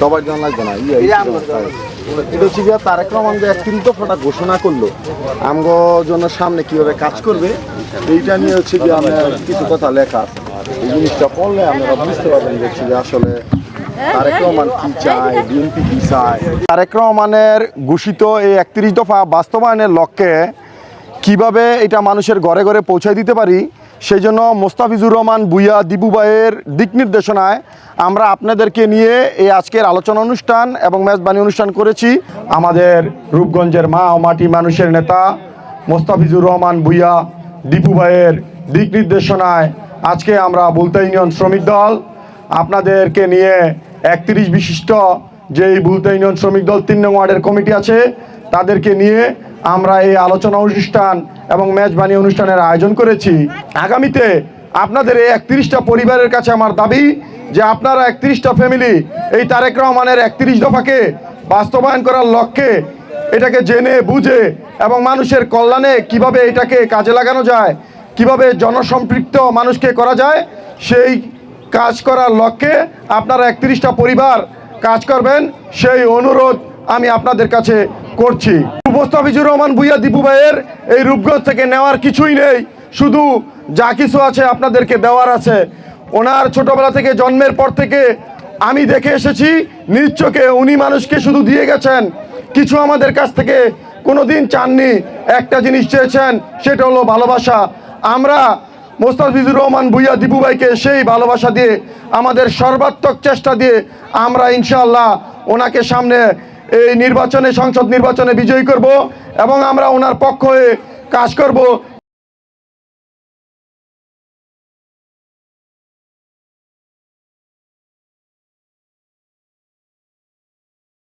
সবার জন্য লাগবে না এটা হচ্ছে তারেক রহমান যে একত্রিত ফোটা ঘোষণা করল। আমগো সামনে কীভাবে কাজ করবে, এইটা নিয়ে হচ্ছে গিয়ে আমার কিছু কথা লেখা এই জিনিসটা পড়লে আপনারা বুঝতে পারবেন যে আসলে তারেক রহমান কি চায়, বিএনপি কি চায়। তারেক রহমানের ঘোষিত এই একত্রিশ দফা বাস্তবায়নের লক্ষ্যে কীভাবে এটা মানুষের ঘরে ঘরে পৌঁছায় দিতে পারি, সেই জন্য মোস্তাফিজুর রহমান বুইয়া দিবু ভাইয়ের দিক নির্দেশনায় আমরা আপনাদেরকে নিয়ে এই আজকের আলোচনা অনুষ্ঠান এবং মেজবানি অনুষ্ঠান করেছি। আমাদের রূপগঞ্জের মা ও মাটি মানুষের নেতা মোস্তাফিজুর রহমান বুইয়া দীপু ভাইয়ের দিক নির্দেশনায় আজকে আমরা বুলতা ইউনিয়ন শ্রমিক দল আপনাদেরকে নিয়ে একত্রিশ বিশিষ্ট যেই বুলতা ইউনিয়ন শ্রমিক দল তিন নং ওয়ার্ডের কমিটি আছে, তাদেরকে নিয়ে আমরা এই আলোচনা অনুষ্ঠান এবং মেজবানি অনুষ্ঠানের আয়োজন করেছি। আগামীতে আপনাদের এই একত্রিশটা পরিবারের কাছে আমার দাবি যে আপনারা একত্রিশটা ফ্যামিলি এই তারেক রহমানের একত্রিশ দফাকে বাস্তবায়ন করার লক্ষ্যে এটাকে জেনে, বুঝে এবং মানুষের কল্যাণে কীভাবে এটাকে কাজে লাগানো যায়, কীভাবে জনসম্পৃক্ত মানুষকে করা যায়, সেই কাজ করার লক্ষ্যে আপনারা একত্রিশটা পরিবার কাজ করবেন। সেই অনুরোধ আমি আপনাদের কাছে করছি। মুস্তাফিজুর রহমান ভুইয়া দীপু ভাইয়ের এই রূপগঞ্জ থেকে নেওয়ার কিছুই নেই। শুধু যা কিছু আছে আপনাদেরকে দেওয়ার আছে। ওনার ছোটবেলা থেকে জন্মের পর থেকে আমি দেখে এসেছি, নিজ চোখে উনি মানুষকে শুধু দিয়ে গেছেন। কিছু আমাদের কাছ থেকে কোনো দিন চাননি। একটা জিনিস চেয়েছেন, সেটা হলো ভালোবাসা। আমরা মোস্তাফিজুর রহমান ভুইয়া দীপু ভাইকে সেই ভালোবাসা দিয়ে, আমাদের সর্বাত্মক চেষ্টা দিয়ে আমরা ইনশাল্লাহ ওনাকে সামনে এই নির্বাচনে সংসদ নির্বাচনে বিজয়ী করব এবং আমরা ওনার পক্ষ হয়ে কাজ করব।